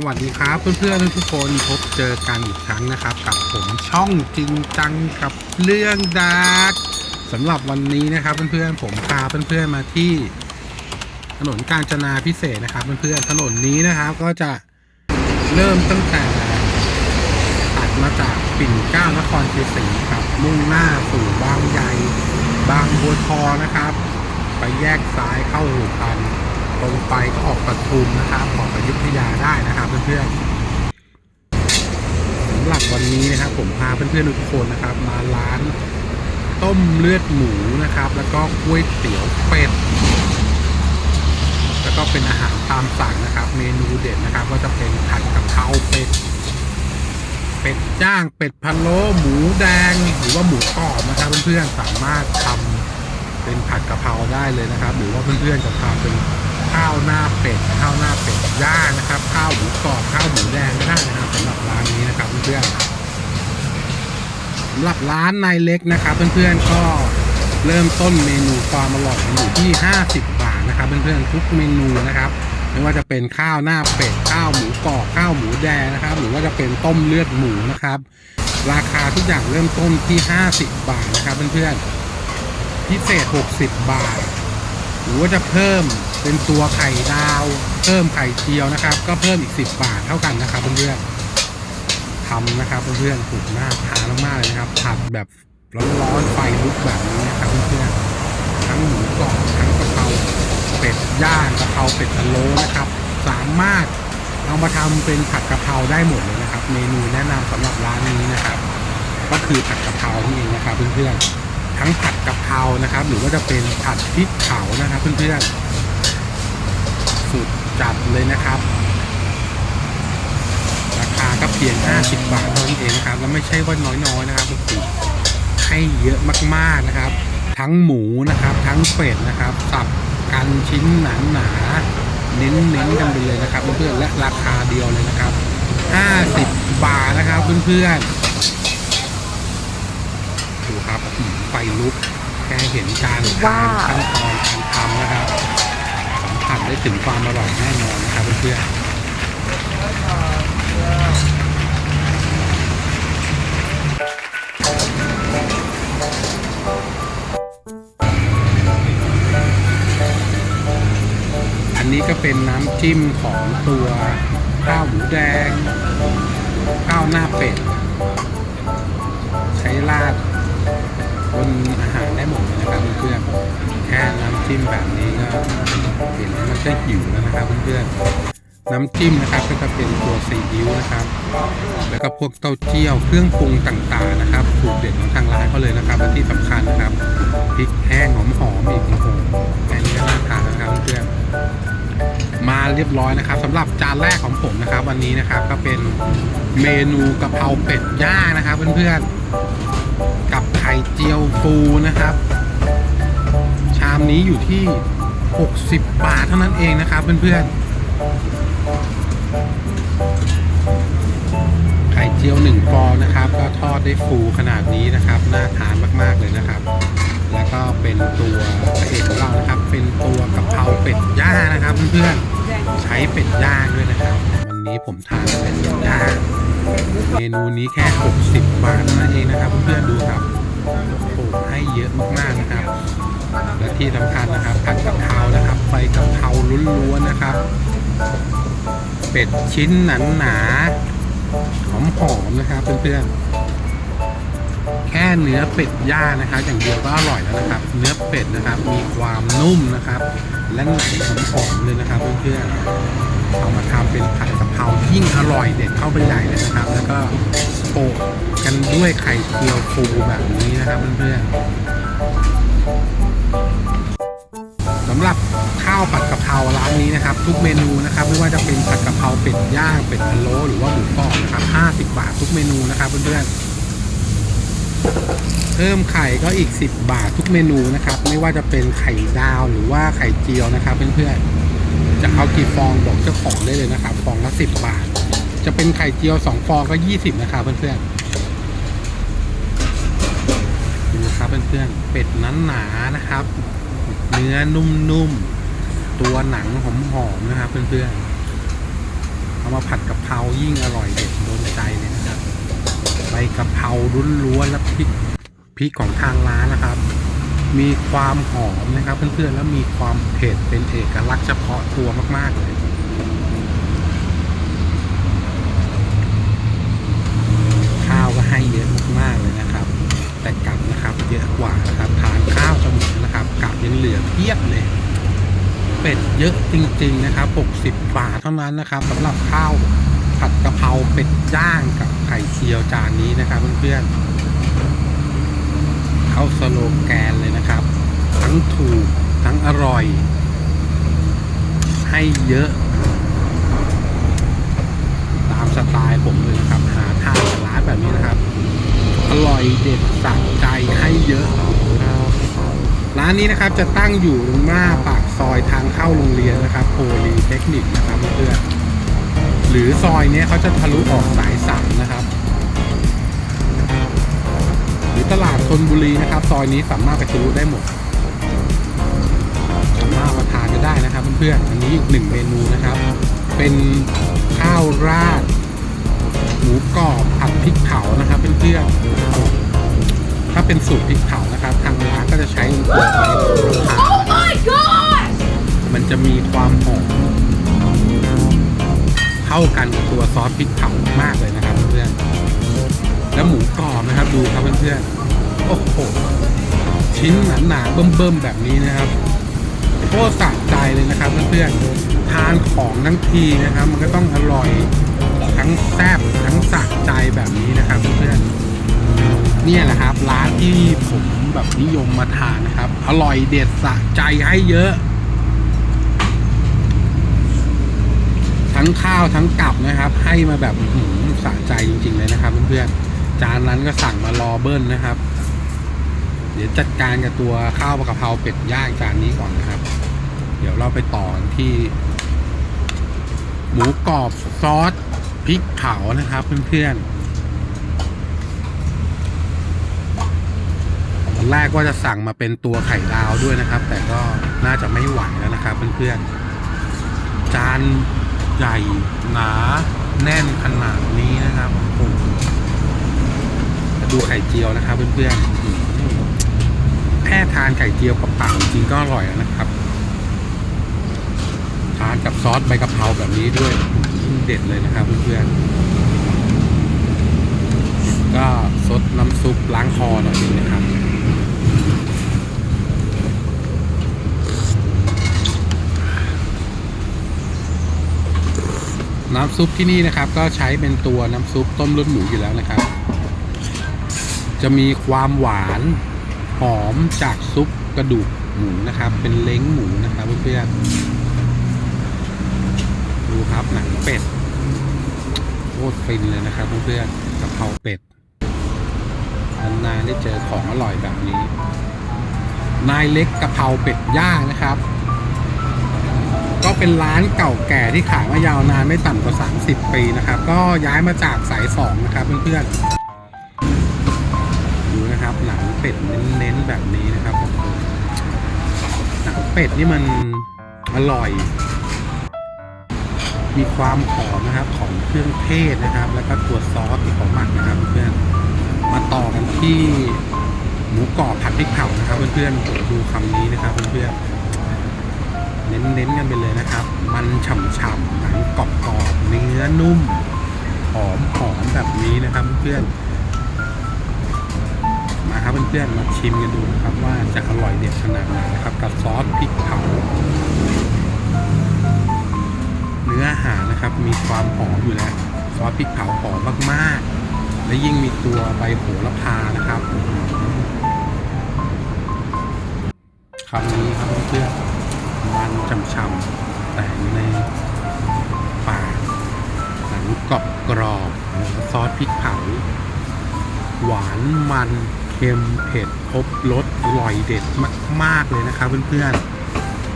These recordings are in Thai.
สวัสดีครับเพื่อนๆทุกคนพบเจอกันอีกครั้งนะครับ กับผมช่องจริงจังกับเรื่องดาร์กสำหรับวันนี้นะครับเพื่อนๆผมพาเพื่อนๆมาที่ ถนนกาญจนาพิเศษนะครับเพื่อนๆถนนนี้นะครับก็จะเริ่มตั้งแต่ตัดมาจากปิ่นเก้านครชัยศรีครับ มุ่งหน้าสู่บางใหญ่บางบัวทองนะครับ ไปแยกซ้ายเข้าหูพัน ตรงไปก็ออกปทุมนะครับออกอยุธยาได้นะครับเพื่อนๆสำหรับวันนี้นะครับ ผมพาเพื่อนๆทุกคนนะครับ มาร้านต้มเลือดหมูนะครับ แล้วก็ก๋วยเตี๋ยวเป็ดแล้วก็เป็นอาหารตามสั่งนะครับ เมนูเด็ดนะครับ ก็จะเป็นผัดกะเพราเป็ดเป็ดย่างเป็ดพะโล้หมูแดงหรือว่าหมูกรอบนะครับเพื่อนๆสามารถทำเป็นผัดกะเพราได้เลยนะครับ หรือว่าเพื่อนๆจะทำเป็น ข้าวหน้าเป็ดข้าวหน้าเป็ดย่างนะครับ ข้าวหมูกรอบข้าวหมูแดงก็ได้นะครับสำหรับร้านนี้นะครับเพื่อนๆสำหรับร้านนายเล็กนะครับ เพื่อนๆก็เริ่มต้นเมนูความอร่อยอยู่ที่ 50 บาทนะครับเพื่อนๆทุกเมนูนะครับไม่ว่าจะเป็นข้าวหน้าเป็ดข้าวหมูกรอบข้าวหมูแดงนะครับ หรือว่าจะเป็นต้มเลือดหมูนะครับ ราคาทุกอย่างเริ่มต้นที่ 50 บาทนะครับเพื่อนๆพิเศษ 60 บาท หรือว่าจะเพิ่มเป็นตัวไข่ดาว เพิ่มไข่เจียวนะครับ ก็เพิ่มอีก 10 บาทเท่ากันนะครับเพื่อนๆทำนะครับเพื่อนๆถูกหน้าทานมากๆเลยนะครับผัดแบบร้อนๆไฟลุกแบบนี้นะครับเพื่อนๆทั้งหมูกรอบทั้งกะเพราเป็ดย่างกะเพราเป็ดพะโล้นะครับ สามารถเอามาทำเป็นผัดกะเพราได้หมดเลยนะครับ เมนูแนะนำสำหรับร้านนี้นะครับ ก็คือผัดกะเพรานี่เองนะครับเพื่อนๆ ทั้งผัดกะเพรานะครับ หรือว่าจะเป็นผัดพริกเผานะครับเพื่อนๆสุดจัดเลยนะครับ ราคาก็เพียง 50 บาทเท่านั้นเองนะครับ แล้วไม่ใช่ว่าน้อยๆนะครับคือให้เยอะมากๆนะครับ ทั้งหมูนะครับ ทั้งเป็ดนะครับ สับกันชิ้นหนาๆเน้นๆกันไปเลยนะครับเพื่อนๆและราคาเดียวเลยนะครับ 50 บาทนะครับเพื่อนๆ ดูครับอืมไฟลุกแค่เห็นการทาว้านวขั้นตอนการทำนะครับสัมผัสได้ถึงความอร่อยแน่นอนนะครับเพื่อนๆอันนี้ก็เป็นน้ำจิ้มของตัวข้าวหมูแดงข้าวหน้าเป็ด ใช้ราด บนอาหารได้หมดเลยนะครับเพื่อนๆแค่น้ำจิ้มแบบนี้ก็เห็นแล้วมันก็หิวแล้วนะครับเพื่อนๆน้ำจิ้มนะครับก็จะเป็นตัวซีอิ๊วนะครับ แล้วก็พวกเต้าเจี้ยวเครื่องปรุงต่างๆนะครับสูตรเด็ดของทางร้านเขาเลยนะครับและที่สำคัญนะครับพริกแห้งหอมๆอีกโอ้โหแค่นี้ก็น่าทานแล้วนะครับเพื่อนมาเรียบร้อยนะครับสำหรับจานแรกของผมนะครับ วันนี้นะครับก็เป็นเมนูกะเพราเป็ดย่างนะครับ เพื่อนๆ กับไข่เจียวฟูนะครับ ชามนี้อยู่ที่ 60 บาทเท่านั้นเองนะครับเพื่อนๆ ไข่เจียวหนึ่งฟองนะครับ ก็ทอดได้ฟูขนาดนี้นะครับ น่าทานมากๆเลยนะครับ แล้วก็เป็นตัวพระเอกของเรานะครับ เป็นตัวกะเพราเป็ดย่างนะครับเพื่อนๆ ใช้เป็ดย่างด้วยนะครับ นี้ผมทานเป็ดย่างเมนูนี้แค่ 60 บาทเท่านั้นเองนะครับ เพื่อนๆดูครับโอ้ให้เยอะมากๆนะครับ และที่สำคัญนะครับผัดกะเพรานะครับไฟกะเพราล้วนๆนะครับ เป็ดชิ้นหนาๆหอมๆนะครับเพื่อนๆ แค่เนื้อเป็ดย่างนะครับ อย่างเดียวก็อร่อยแล้วนะครับ เนื้อเป็ดนะครับ มีความนุ่มนะครับ และหนังหอมๆเลยนะครับเพื่อนๆเอามาทำเป็นผัดกะเพรายิ่งอร่อยเด็ดเข้าไปใหญ่เลยนะครับ แล้วก็โปะกันด้วยไข่เจียวฟูแบบนี้นะครับเพื่อนๆสำหรับข้าวผัดกะเพราร้านนี้นะครับ ทุกเมนูนะครับ ไม่ว่าจะเป็นผัดกะเพราเป็ดย่างเป็ดพะโล้หรือว่าหมูกรอบนะครับ 50 บาททุกเมนูนะครับเพื่อนๆ เพิ่มไข่ก็อีก 10 บาททุกเมนูนะครับ ไม่ว่าจะเป็นไข่ดาวหรือว่าไข่เจียวนะครับเพื่อนๆจะเอากี่ฟองบอกเจ้าของได้เลยนะครับ ฟองละสิบบาท จะเป็นไข่เจียวสองฟองก็ยี่สิบนะครับเพื่อนๆดูครับเพื่อนๆเป็ดนั้นหนานะครับ เนื้อนุ่มๆตัวหนังหอมๆนะครับเพื่อนๆเอามาผัดกะเพรายิ่งอร่อยเด็ดโดนใจเลยนะ ใบกะเพราล้วนๆและพริกพริกของทางร้านนะครับ มีความหอมนะครับ เพื่อนๆแล้วมีความเผ็ดเป็นเอกลักษณ์เฉพาะตัวมากๆเลยข้าวก็ให้เยอะมากๆเลยนะครับ แต่กลับนะครับเยอะกว่านะครับทานข้าวเสมอนะครับกลับยังเหลือเพียบเลยเป็ดเยอะจริง ๆ นะครับ 60 บาทเท่านั้นนะครับสำหรับข้าว ผัดกะเพราเป็ดย่างกับไข่เจียวจานนี้นะครับเพื่อนๆเขาสโลแกนเลยนะครับ ทั้งถูกทั้งอร่อย ให้เยอะ ตามสไตล์ผมเลยนะครับ หาทานร้านแบบนี้นะครับ อร่อยเด็ดสั่งใจให้เยอะร้านนี้นะครับจะตั้งอยู่ตรงหน้าปากซอยทางเข้าโรงเรียนนะครับโพลีเทคนิคนะครับเพื่อน หรือซอยนี้เขาจะทะลุออกสายสามนะครับ หรือตลาดธนบุรีนะครับ ซอยนี้สามารถไปทะลุได้หมดสามารถมาทานกันได้นะครับเพื่อนๆอันนี้อีกหนึ่งเมนูนะครับ เป็นข้าวราดหมูกรอบผัดพริกเผานะครับเพื่อนๆถ้าเป็นสูตรพริกเผานะครับ ทางร้านก็จะใช้ตัวไฟราคา Oh ากันกับตัวซอสพริกเผามากเลยนะครับเพื่อนแล้วหมูกรอบนะครับ ดูครับเพื่อนโอ้โหชิ้นหนาๆเบิ่มๆแบบนี้นะครับโคตรสะใจเลยนะครับเพื่อนๆทานของทั้งทีนะครับ มันก็ต้องอร่อยทั้งแซ่บทั้งสะใจแบบนี้นะครับเพื่อนๆเนี่ยแหละครับ ร้านที่ผมแบบนิยมมาทานนะครับ อร่อยเด็ดสะใจให้เยอะ ทั้งข้าวทั้งกับนะครับ ให้มาแบบสะใจจริง ๆ เลยนะครับเพื่อนๆจานนั้นก็สั่งมารอเบิ้ลนะครับ เดี๋ยวจัดการกับตัวข้าวกะเพราเป็ดย่างจานนี้ก่อนนะครับ เดี๋ยวเราไปต่อกันที่ หมูกรอบซอสพริกเผานะครับ เพื่อนๆตอนแรกว่าจะสั่งมาเป็นตัวไข่ดาวด้วยนะครับ แต่ก็น่าจะไม่ไหวแล้วนะครับเพื่อนๆจาน ใหญ่หนาแน่นขนาดนี้นะครับโอ้โหดูไข่เจียวนะครับเพื่อนๆ แค่ทานไข่เจียวกับเปล่าจริงก็อร่อยแล้วนะครับ ทานกับซอสใบกะเพราแบบนี้ด้วยเด็ดเลยนะครับเพื่อนๆ ก็ซดน้ำซุปล้างคอหน่อยนึงนะครับ น้ำซุปที่นี่นะครับ ก็ใช้เป็นตัวน้ำซุปต้มเลือดหมูอยู่แล้วนะครับ จะมีความหวานหอมจากซุปกระดูกหมูนะครับ เป็นเล้งหมูนะครับเพื่อนๆดูครับหนังเป็ดโคตรฟินเลยนะครับเพื่อนๆกะเพราเป็ดนานๆได้เจอของอร่อยแบบนี้ นายเล็กกะเพราเป็ดย่างนะครับ ก็เป็นร้านเก่าแก่ที่ขายมายาวนานไม่ต่ำกว่า 30 ปีนะครับ ก็ย้ายมาจากสายสองนะครับเพื่อนๆ ดูนะครับหนังเป็ดเน้นๆแบบนี้นะครับผมหนังเป็ดนี่มันอร่อย มีความหอมนะครับของเครื่องเทศนะครับ แล้วก็ตัวซอสที่เขาหมักนะครับเพื่อนมาต่อกันที่หมูกรอบผัดพริกเผานะครับ เพื่อนๆดูคำนี้นะครับเพื่อนๆ เน้นๆกันไปเลยนะครับ มันฉ่ำๆหนังกรอบๆเนื้อนุ่มหอมหอมแบบนี้นะครับเพื่อนมาครับเพื่อนๆมาชิมกันดูนะครับ ว่าจะอร่อยเด็ดขนาดไหนนะครับ กับซอสพริกเผาเนื้อหานะครับมีความหอมอยู่แล้วซอสพริกเผาหอมมากๆ และยิ่งมีตัวใบโหระพานะครับคำนี้ครับเพื่อน ช่ำๆแต่อยู่ในปากหนังกรอบกรอบซอสพริกเผา หวานมันเค็มเผ็ดครบรสอร่อยเด็ดมาก ๆ เลยนะครับเพื่อน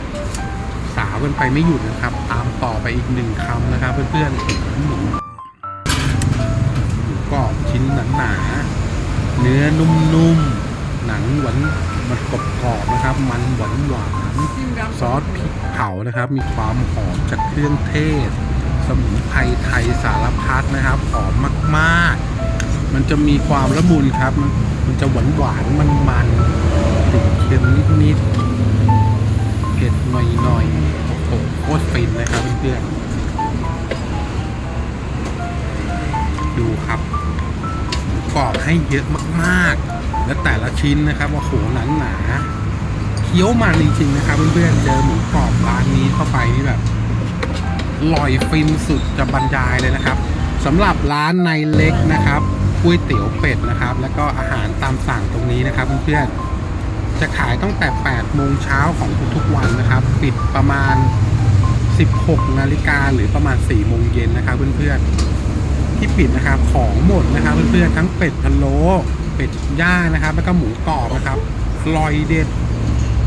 ๆ สาวกันไปไม่หยุดนะครับ ตามต่อไปอีกหนึ่งคำนะครับ เพื่อนๆหมูหมูกรอบชิ้นหนาๆเนื้อนุ่มๆหนังหวานมันกรอบๆนะครับ มันหวานหวานๆ ซอสพริกเผานะครับ มีความหอมจากเครื่องเทศ สมุนไพรไทยสารพัดนะครับหอมมากๆ มันจะมีความละมุนครับ มันจะหวานหวานมันมันติดเค็มนิดๆเผ็ดหน่อยๆโอ้โหโคตรฟินนะครับเพื่อนๆดูครับกรอบให้เยอะมากๆ และแต่ละชิ้นนะครับโอ้โหหนาหนา เคี้ยวมันจริงๆนะครับเพื่อนๆเจอหมูกรอบร้านนี้เข้าไปนี่แบบอร่อยฟินสุดจะบรรยายเลยนะครับสำหรับร้านในเล็กนะครับก๋วยเตี๋ยวเป็ดนะครับ แล้วก็อาหารตามสั่งตรงนี้นะครับเพื่อนๆจะขายตั้งแต่ 8 โมงเช้าของทุกๆวันนะครับ ปิดประมาณ 16 นาฬิกาหรือประมาณ 4 โมงเย็นนะครับเพื่อนๆที่ปิดนะครับของหมดนะครับเพื่อนๆทั้งเป็ดพะโล้เป็ดย่างนะครับ แล้วก็หมูกรอบนะครับอร่อยเด็ด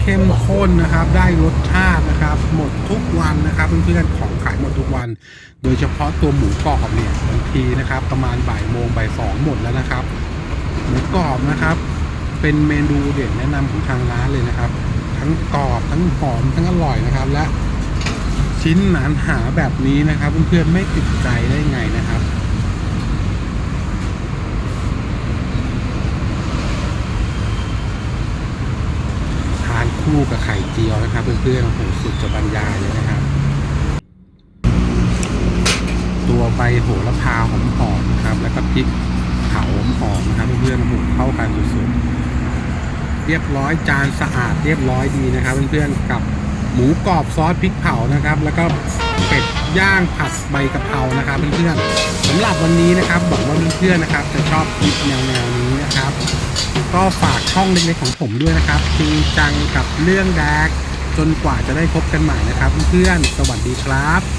เข้มข้นนะครับ ได้รสชาตินะครับ หมดทุกวันนะครับเพื่อนๆของขายหมดทุกวัน โดยเฉพาะตัวหมูกรอบเนี่ยบางทีนะครับ ประมาณบ่ายโมงบ่ายสองหมดแล้วนะครับหมูกรอบนะครับ เป็นเมนูเด็ดแนะนำของทางร้านเลยนะครับ ทั้งกรอบทั้งหอมทั้งอร่อยนะครับ และชิ้นหนานหาแบบนี้นะครับเพื่อนๆไม่ติดใจได้ไงนะครับ ทานคู่ กับไข่เจียวนะครับเพื่อนๆโอ้โหสุดจะบรรยายเลยนะครับ ตัวใบโหระพาหอมๆนะครับ แล้วก็พริกเผาหอมๆนะครับเพื่อนๆหูเข้ากันสุดๆเรียบร้อยจานสะอาดเรียบร้อยดีนะครับ เพื่อนๆกับหมูกรอบซอสพริกเผานะครับ แล้วก็ เป็ดย่างผัดใบกะเพรานะครับเพื่อนๆสำหรับวันนี้นะครับหวังว่าเพื่อนๆนะครับ จะชอบคลิปแนวๆนี้นะครับ ก็ฝากช่องเล็กๆของผมด้วยนะครับจริงจังกับเรื่องแดกจนกว่าจะได้พบกันใหม่นะครับ เพื่อนๆสวัสดีครับ